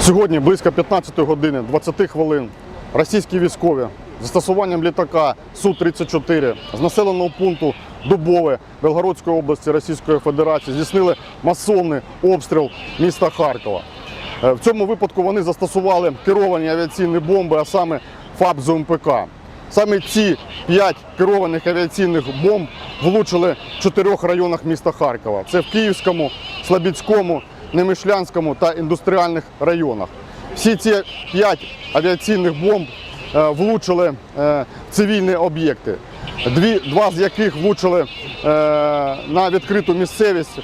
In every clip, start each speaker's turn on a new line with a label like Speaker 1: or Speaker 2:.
Speaker 1: Сьогодні близько 15 години 20 хвилин російські військові застосуванням літака Су-34 з населеного пункту Дубове Белгородської області Російської Федерації здійснили масовний обстріл міста Харкова. Е, В цьому випадку вони застосували керовані авіаційні бомби, а саме ФАБ ЗУМПК. Саме ці п'ять керованих авіаційних бомб влучили в чотирьох районах міста Харкова. Це в Київському, Слобідському, Немишлянському та індустріальних районах. Всі ці п'ять авіаційних бомб е, влучили е, в цивільні об'єкти. Два з яких влучили е, на відкриту місцевість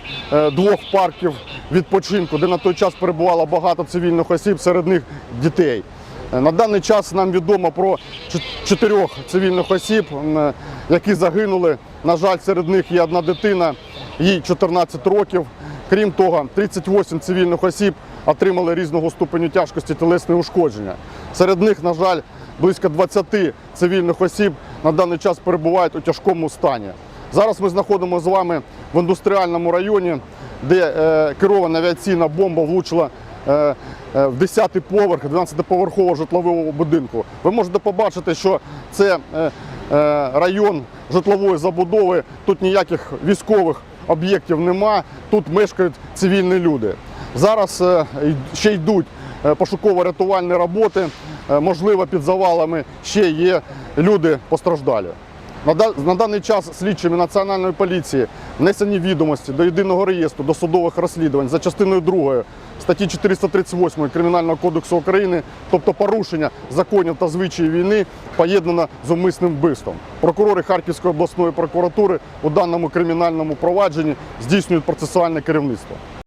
Speaker 1: двох парків відпочинку, де на той час перебувало багато цивільних осіб, серед них дітей. На даний час нам відомо про чотирьох цивільних осіб, які загинули. На жаль, серед них є одна дитина, їй 14 років. Крім того, 38 цивільних осіб отримали різного ступеню тяжкості тілесні ушкодження. Серед них, на жаль, близько 20 цивільних осіб на даний час перебувають у тяжкому стані. Зараз ми знаходимося з вами в індустріальному районі, де е, керована авіаційна бомба влучила е, е, в 10-й поверх 12-поверхового житлового будинку. Ви можете побачити, що це е, район житлової забудови, тут ніяких військових об'єктів нема, тут мешкають цивільні люди. Зараз е, ще йдуть е, пошуково-рятувальні роботи, Е, можливо, під завалами ще є люди постраждалі. На, даний час слідчими Національної поліції внесені відомості до єдиного реєстру досудових розслідувань за частиною 2 статті 438 Кримінального кодексу України, тобто порушення законів та звичаїв війни, поєднано з умисним вбивством. Прокурори Харківської обласної прокуратури у даному кримінальному провадженні здійснюють процесуальне керівництво.